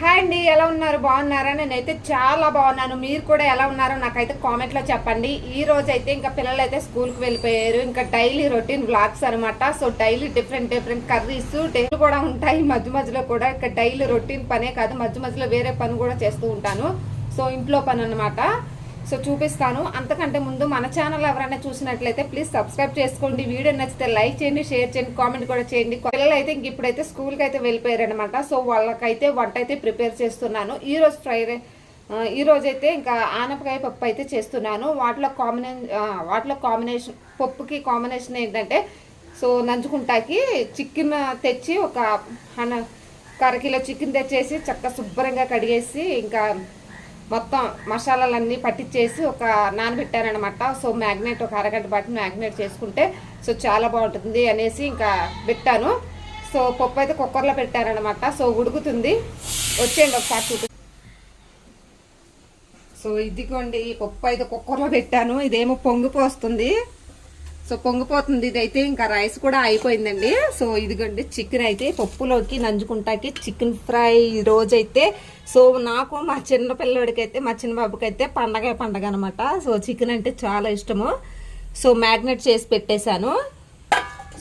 Hi అండి ఎలా ఉన్నారు? బాగున్నారా? నేనైతే చాలా బాగున్నాను. మీరు కూడా ఎలా ఉన్నారో నాకైతే కామెంట్లో చెప్పండి. ఈ రోజు అయితే ఇంకా పిల్లలు అయితే స్కూల్కి వెళ్ళిపోయారు. ఇంకా డైలీ రొటీన్ బ్లాగ్స్ అనమాట so daily different different curries daily కూడా ఉంటాయి. మధ్య మధ్యలో కూడా ఇంకా డైలీ రొటీన్ పనే కాదు. మధ్య మధ్యలో వేరే పని కూడా చేస్తూ ఉంటాను. సో ఇంట్లో పని అనమాట సో చూపిస్తాను. అంతకంటే ముందు మన ఛానల్ ఎవరైనా చూసినట్లయితే ప్లీజ్ సబ్స్క్రైబ్ చేసుకోండి. వీడియో నచ్చితే లైక్ చేయండి షేర్ చేయండి కామెంట్ కూడా చేయండి. పిల్లలు అయితే ఇంక ఇప్పుడైతే స్కూల్కి అయితే వెళ్ళిపోయారు అనమాట సో వాళ్ళకైతే వంట అయితే ప్రిపేర్ చేస్తున్నాను. ఈ రోజు ఫ్రైడే ఈరోజైతే అయితే ఇంకా ఆనపకాయ పప్పు అయితే చేస్తున్నాను. వాటిలో కాంబినే వాటిలో కాంబినేషన్ పప్పుకి కాంబినేషన్ ఏంటంటే సో నంచుకుంటాకి చికెన్ తెచ్చి ఒక అర కిలో చికెన్ తెచ్చేసి చక్క శుభ్రంగా కడిగేసి ఇంకా మొత్తం మసాలాలన్నీ పట్టించేసి ఒక నానబెట్టానమాట సో మ్యాగ్నెట్ ఒక అరగంట పాటు మ్యాగ్నెట్ చేసుకుంటే సో చాలా బాగుంటుంది అనేసి ఇంకా పెట్టాను. సో పప్పు అయితే కుక్కర్లో పెట్టారనమాట సో ఉడుకుతుంది. వచ్చేయండి ఒకసారి చూపి. సో ఇదిగోండి పప్పు అయితే కుక్కర్లో పెట్టాను. ఇదేమో పొంగిపోస్తుంది సో పొంగిపోతుంది ఇదైతే. ఇంకా రైస్ కూడా అయిపోయిందండి. సో ఇదిగోండి చికెన్ అయితే పప్పులోకి నంజుకుంటాకి చికెన్ ఫ్రై రోజైతే. సో నాకు మా చిన్న పిల్లడికి అయితే మా చిన్న బాబుకి అయితే పండగ పండగ అనమాట సో చికెన్ అంటే చాలా ఇష్టము. సో మ్యాగ్నెట్ చేసి పెట్టేశాను.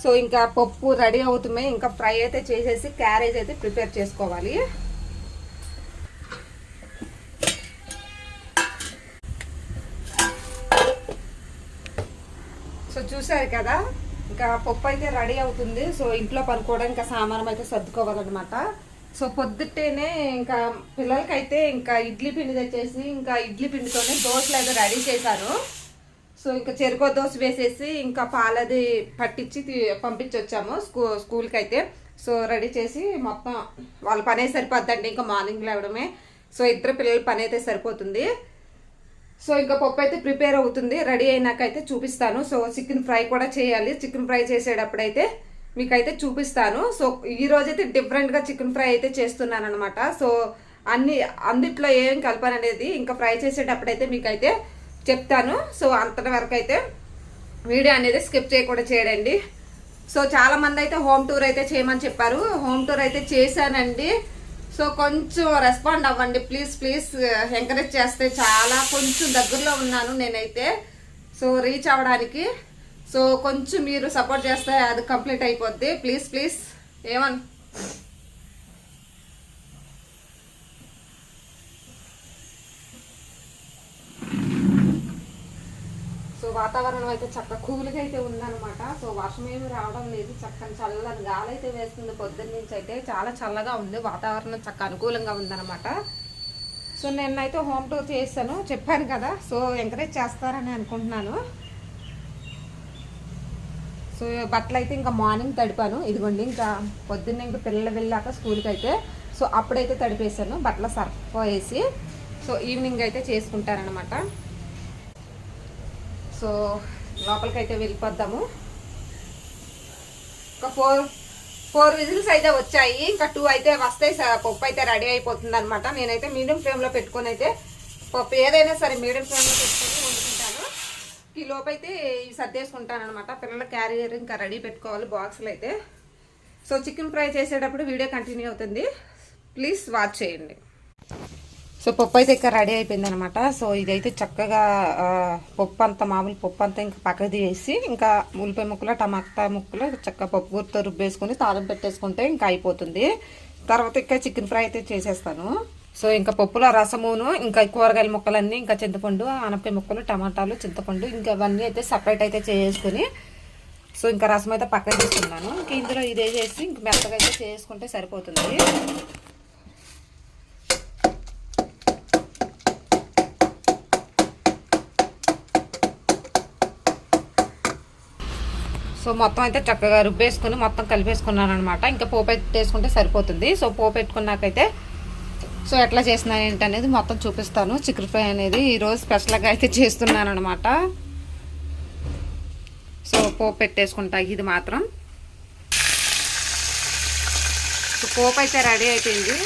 సో ఇంకా పప్పు రెడీ అవుతున్నాయి. ఇంకా ఫ్రై అయితే చేసేసి క్యారేజ్ అయితే ప్రిపేర్ చేసుకోవాలి. సో చూసారు కదా ఇంకా పప్పు అయితే రెడీ అవుతుంది. సో ఇంట్లో పనుకోవడానికి ఇంకా సామానం అయితే సర్దుకోవాలన్నమాట. సో పొద్దుటేనే ఇంకా పిల్లలకైతే ఇంకా ఇడ్లీ పిండి తెచ్చేసి ఇంకా ఇడ్లీ పిండితోనే దోశలు అయితే రెడీ చేశారు. సో ఇంకా చెరుకో దోశ వేసేసి ఇంకా పాలది పట్టించి పంపించొచ్చాము స్కూ స్కూల్కి అయితే సో రెడీ చేసి మొత్తం వాళ్ళ పనే సరిపోద్దండి ఇంకా మార్నింగ్ లేవడమే. సో ఇద్దరు పిల్లల పని అయితే సరిపోతుంది. సో ఇంకా పప్పు అయితే ప్రిపేర్ అవుతుంది. రెడీ అయినాకైతే చూపిస్తాను. సో చికెన్ ఫ్రై కూడా చేయాలి. చికెన్ ఫ్రై చేసేటప్పుడైతే మీకైతే చూపిస్తాను. సో ఈ రోజైతే డిఫరెంట్గా చికెన్ ఫ్రై అయితే చేస్తున్నాను అనమాట సో అన్ని అందిట్లో ఏం కలపననేది ఇంకా ఫ్రై చేసేటప్పుడైతే మీకైతే చెప్తాను. సో అంతటి వరకు అయితే వీడియో అనేది స్కిప్ చేయకుండా చేయండి. సో చాలామంది అయితే హోమ్ టూర్ అయితే చేయమని చెప్పారు. హోమ్ టూర్ అయితే చేశానండి. సో కొంచెం రెస్పాండ్ అవ్వండి. ప్లీజ్ ప్లీజ్ ఎంకరేజ్ చేస్తే చాలా కొంచెం దగ్గరలో ఉన్నాను నేనైతే. సో రీచ్ అవ్వడానికి. సో కొంచెం మీరు సపోర్ట్ చేస్తే అది కంప్లీట్ అయిపోద్ది. ప్లీజ్ ప్లీజ్ ఏమను వాతావరణం అయితే చక్క కూలుగా అయితే ఉందన్నమాట. సో వర్షం ఏమి రావడం లేదు. చక్కని చల్లని గాలి అయితే వేస్తుంది పొద్దున్న నుంచి అయితే. చాలా చల్లగా ఉంది. వాతావరణం చక్క అనుకూలంగా ఉందన్నమాట. సో నేనైతే హోమ్ టూర్ చేశాను. చెప్పాను కదా. సో ఎంకరేజ్ చేస్తారని అనుకుంటున్నాను. సో బట్టలు అయితే ఇంకా మార్నింగ్ తడిపాను. ఇదిగోండి ఇంకా పొద్దున్న ఇంకా పిల్లలు వెళ్ళాక స్కూల్కి అయితే. సో అప్పుడైతే తడిపేశాను. బట్టల సర్ఫ్ వేసి. సో ఈవినింగ్ అయితే చేసుకుంటారనమాట సో లోపలికి అయితే వెళ్ళిపోద్దాము. ఒక ఫోర్ ఫోర్ విజిల్స్ అయితే వచ్చాయి. ఇంకా టూ అయితే వస్తాయి స- పప్పు అయితే రెడీ అయిపోతుంది అనమాట నేనైతే మీడియం ఫ్లేమ్లో పెట్టుకొని అయితే పప్పు ఏదైనా సరే మీడియం ఫ్లేమ్లో పెట్టుకొని వండుకుంటాను. ఈ లోపైతే అయితే ఇవి సర్దేసుకుంటాను అనమాట పిల్లల క్యారియర్ ఇంకా రెడీ పెట్టుకోవాలి బాక్సులు అయితే. సో చికెన్ ఫ్రై చేసేటప్పుడు వీడియో కంటిన్యూ అవుతుంది. ప్లీజ్ వాచ్ చేయండి. సో పప్పు అయితే ఇంకా రెడీ అయిపోయింది అనమాట సో ఇదైతే చక్కగా పప్పు అంతా మామూలు పప్పు అంతా ఇంకా పక్కకు తీసి ఇంకా ఉల్లిపాయ ముక్కలు టమాటా ముక్కలు చక్కగా పప్పు గుర్తు రుబ్బేసుకొని తాళం పెట్టేసుకుంటే ఇంకా అయిపోతుంది. తర్వాత ఇంకా చికెన్ ఫ్రై అయితే చేసేస్తాను. సో ఇంకా పప్పులో రసమును ఇంకా కూరగాయల ముక్కలన్నీ ఇంకా చింతపండు ఆనపకాయ ముక్కలు టమాటాలు చింతపండు ఇంకా అవన్నీ అయితే సపరేట్ అయితే చేసుకుని సో ఇంకా రసం అయితే పక్కన తీసుకున్నాను. ఇంక ఇందులో ఇదే చేసి ఇంక మెత్తగా అయితే చేసుకుంటే సరిపోతుంది. సో మొత్తం అయితే చక్కగా రుబ్బేసుకుని మొత్తం కలిపేసుకున్నాను అనమాట ఇంకా పోపు పెట్టేసుకుంటే సరిపోతుంది. సో పోపు పెట్టుకున్నాకైతే సో ఎట్లా చేస్తున్నాను ఏంటనేది మొత్తం చూపిస్తాను. చికెన్ ఫ్రై అనేది ఈరోజు స్పెషల్గా అయితే చేస్తున్నాను అనమాట సో పోపు పెట్టేసుకుంటా ఇది మాత్రం. సో పోపు అయితే రెడీ అయిపోయింది.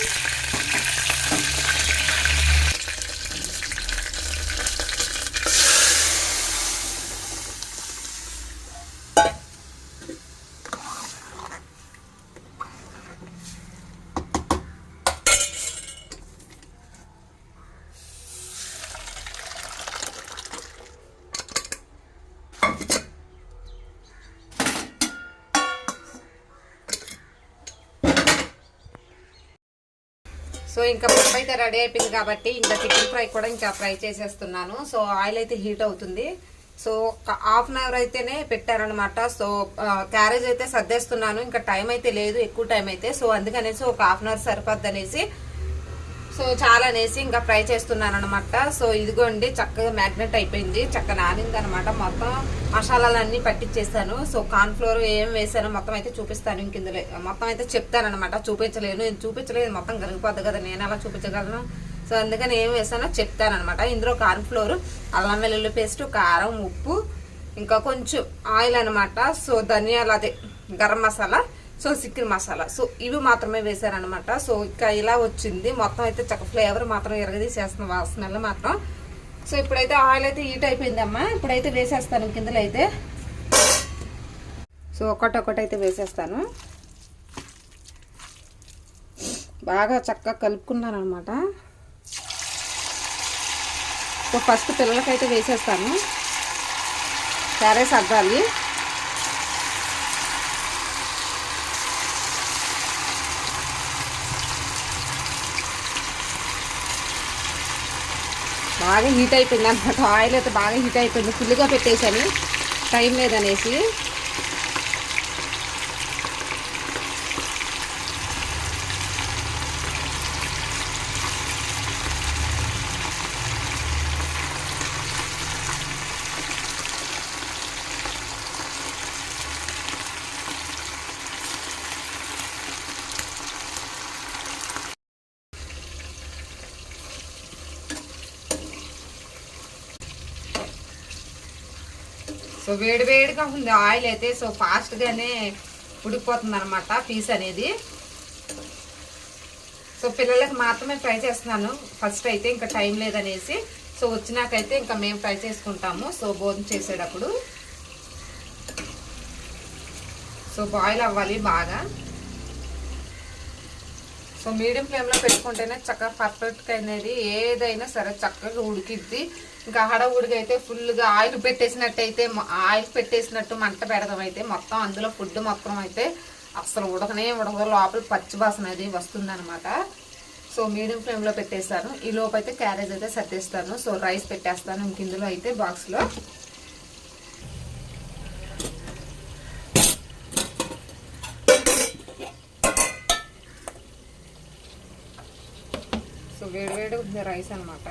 సో ఇంకా పప్పు అయితే రెడీ అయిపోయింది కాబట్టి ఇంకా చికెన్ ఫ్రై కూడా ఇంకా ఫ్రై చేసేస్తున్నాను. సో ఆయిల్ అయితే హీట్ అవుతుంది. సో ఒక హాఫ్ అన్ అవర్ అయితేనే పెట్టారనమాట సో క్యారేజ్ అయితే సర్దేస్తున్నాను. ఇంకా టైం అయితే లేదు ఎక్కువ టైం అయితే. సో అందుకనేసి ఒక హాఫ్ అన్ అవర్ సరిపోద్ది అనేసి సో చాలా అనేసి ఇంకా ఫ్రై చేస్తున్నాను అనమాట సో ఇదిగోండి చక్కగా మ్యాగ్నెట్ అయిపోయింది. చక్కగా నానింది అనమాట మొత్తం మసాలాలన్నీ పట్టించేసాను సో కార్న్ ఫ్లోర్ ఏం వేసాను మొత్తం అయితే చూపిస్తాను ఇంక ఇందులో. మొత్తం అయితే చెప్తానమాట చూపించలేను. నేను చూపించలేదు. మొత్తం కలిగిపోద్ది కదా. నేను అలా చూపించగలను. సో అందుకని ఏం వేసానో చెప్తానమాట ఇందులో కార్న్ ఫ్లోర్ అల్లం వెల్లుల్లి పేస్ట్ కారం ఉప్పు ఇంకా కొంచెం ఆయిల్ అనమాట సో ధనియాలు అదే garam masala so chicken masala. So ఇవి మాత్రమే వేసారనమాట సో ఇంకా ఇలా వచ్చింది. మొత్తం అయితే చక్క ఫ్లేవర్ మాత్రం ఎరగదీసేస్తుంది వాసనలు మాత్రం. సో ఇప్పుడైతే ఆయిల్ అయితే హీట్ అయిపోయిందమ్మా. ఇప్పుడైతే వేసేస్తాను కిందలో అయితే సో ఒకటొకటైతే అయితే వేసేస్తాను. బాగా చక్కగా కలుపుకున్నాను అనమాట సో ఫస్ట్ పిల్లలకైతే వేసేస్తాను. సరే అద్దాలి. బాగా హీట్ అయిపోయింది అనమాట ఆయిల్ అయితే బాగా హీట్ అయిపోయింది. ఫుల్గా పెట్టేశాను. టైం లేదనేసి. సో వేడి వేడిగా ఉంది ఆయిల్ అయితే సో ఫాస్ట్గానే ఉడికిపోతుంది అనమాట పీస్ అనేది. సో పిల్లలకి మాత్రమే ఫ్రై చేస్తున్నాను. ఫస్ట్ అయితే ఇంకా టైం లేదనేసి. సో వచ్చినాకైతే ఇంకా మేము ఫ్రై చేసుకుంటాము. సో భోజనం చేసేటప్పుడు. సో బాయిల్ అవ్వాలి బాగా. సో మీడియం ఫ్లేమ్లో పెట్టుకుంటేనే చక్కగా పర్ఫెక్ట్గా అనేది ఏదైనా సరే చక్కగా ఉడికిద్ది. ఇంకా హడవుడిగా అయితే ఫుల్గా ఆయిల్ పెట్టేసినట్టయితే ఆయిల్ పెట్టేసినట్టు మంట పెడదాం అయితే మొత్తం అందులో ఫుడ్ మొత్తం అయితే అసలు ఉడకనే ఉడకదు. లోపల పచ్చి వాసన అది వస్తుందనమాట సో మీడియం ఫ్లేమ్లో పెట్టేస్తాను. ఈ లోపు అయితే క్యారేజ్ అయితే సర్దేస్తాను. సో రైస్ పెట్టేస్తాను ఇంక ఇందులో అయితే బాక్స్లో. సో వేడివేడి రైస్ అనమాట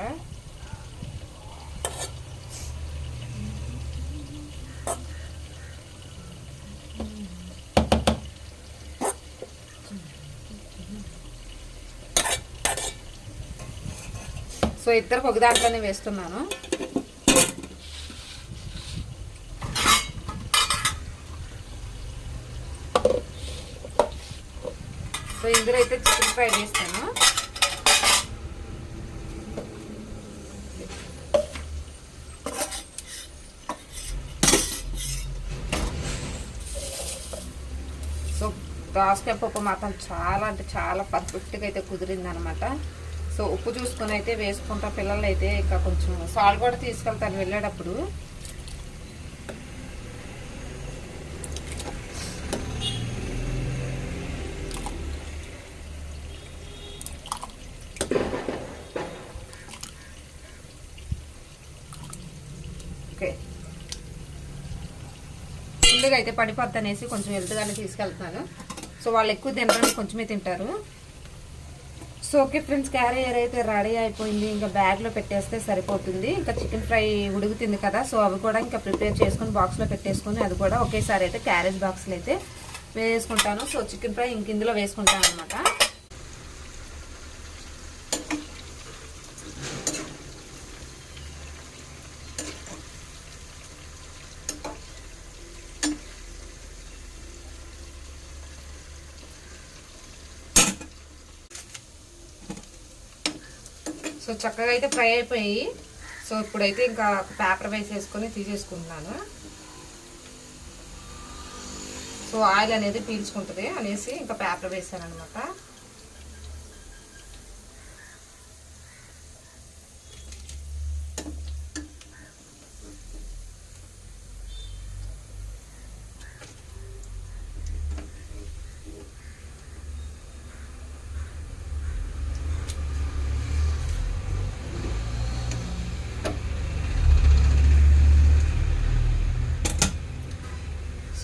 సో ఇద్దరికి ఒక దాంట్లోనే వేస్తున్నాను. సో ఇందులో అయితే చికెన్ ఫ్రై వేస్తాను సో దోసకాయ పప్పు మాత్రం చాలా అంటే చాలా పర్ఫెక్ట్గా అయితే కుదిరింది అనమాట సో ఉప్పు చూసుకొని అయితే వేసుకుంటా. పిల్లలు అయితే ఇంకా కొంచెం సాల్ట్ కూడా తీసుకెళ్తాను వెళ్ళేటప్పుడు. ఓకే. అయితే పడిపోద్ది అనేసి కొంచెం హెల్త్గానే తీసుకెళ్తున్నాను. సో వాళ్ళు ఎక్కువ తినడానికి కొంచెమే తింటారు. సో ఓకే ఫ్రెండ్స్ క్యారియర్ అయితే రెడీ అయిపోయింది. ఇంకా బ్యాగ్లో పెట్టేస్తే సరిపోతుంది. ఇంకా చికెన్ ఫ్రై ఉడుకుతుంది కదా సో అవి కూడా ఇంకా ప్రిపేర్ చేసుకుని బాక్స్లో పెట్టేసుకొని అది కూడా ఒకేసారి అయితే క్యారేజ్ బాక్స్లో అయితే వేసుకుంటాను. సో చికెన్ ఫ్రై ఇంక ఇందులో వేసుకుంటాను అనమాట సో చక్కగా అయితే ఫ్రై అయిపోయి సో ఇప్పుడైతే ఇంకా పేపర్ వేసేసుకొని తీసేసుకుంటున్నాను. సో ఆయిల్ అనేది పీల్చుకుంటుంది అనేసి ఇంకా పేపర్ వేసాను అనమాట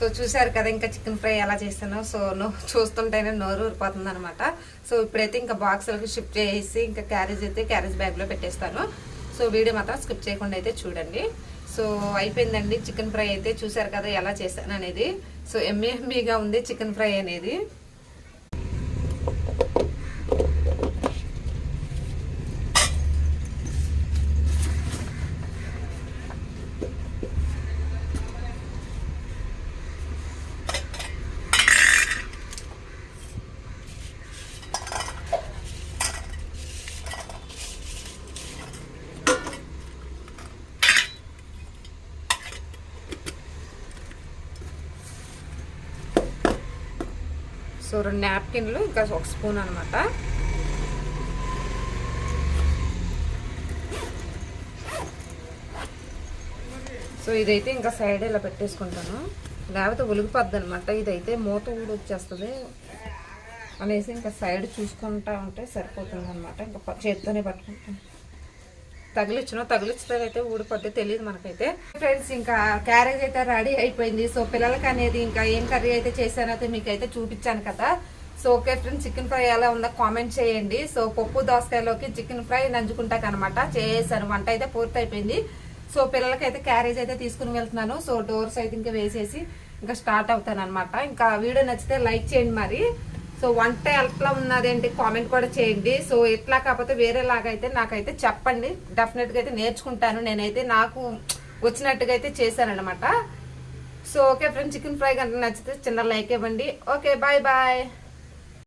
సో చూసారు కదా ఇంకా చికెన్ ఫ్రై ఎలా చేస్తానో. సో నో చూస్తుంటేనే నోరు ఊరిపోతుంది అనమాట సో ఇప్పుడైతే ఇంకా బాక్సులకు షిఫ్ట్ చేసి ఇంకా క్యారేజ్ అయితే క్యారేజ్ బ్యాగ్లో పెట్టేస్తాను. సో వీడియో మాత్రం స్కిప్ చేయకుండా అయితే చూడండి. సో అయిపోయిందండి చికెన్ ఫ్రై అయితే. చూసారు కదా ఎలా చేస్తాను అనేది సో ఎమ్మె ఉంది చికెన్ ఫ్రై అనేది. సో రెండు నాప్కిన్లు ఇంకా ఒక స్పూన్ అనమాట సో ఇదైతే ఇంకా సైడ్ ఇలా పెట్టేసుకుంటాను. లేకపోతే ఉలిగిపోద్ది అనమాట ఇదైతే మూత ఊడి వచ్చేస్తుంది. అనేసి ఇంకా సైడ్ చూసుకుంటా ఉంటే సరిపోతుంది అనమాట ఇంకా చేత్తోనే పట్టుకుంటాను తగిలిచ్చిన తగిలిస్తే అయితే ఊడిపోద్ది తెలియదు మనకైతే. ఫ్రెండ్స్ ఇంకా క్యారేజ్ అయితే రెడీ అయిపోయింది. సో పిల్లలకి అనేది ఇంకా ఏం కర్రీ అయితే చేశానైతే మీకైతే చూపించాను కదా. So okay friends chicken fry ఎలా ఉందో కామెంట్ చేయండి. సో పప్పు దోసకాయలోకి చికెన్ ఫ్రై నంచుకుంటాక అనమాట చేసాను వంట అయితే పూర్తి అయిపోయింది సో పిల్లలకైతే క్యారేజ్ అయితే తీసుకుని వెళ్తున్నాను. సో డోర్స్ అయితే ఇంకా వేసేసి ఇంకా స్టార్ట్ అవుతాను అనమాట ఇంకా వీడియో నచ్చితే లైక్ చేయండి మరి. సో వంట ఎట్లా ఉన్నదేంటి కామెంట్ కూడా చేయండి. సో ఎట్లా కాకపోతే వేరేలాగా అయితే నాకైతే చెప్పండి. డెఫినెట్గా అయితే నేర్చుకుంటాను. నేనైతే నాకు వచ్చినట్టుగా అయితే చేశానమాట so okay friend chicken fry కనుక నచ్చితే చిన్న లైక్ ఇవ్వండి. Okay bye bye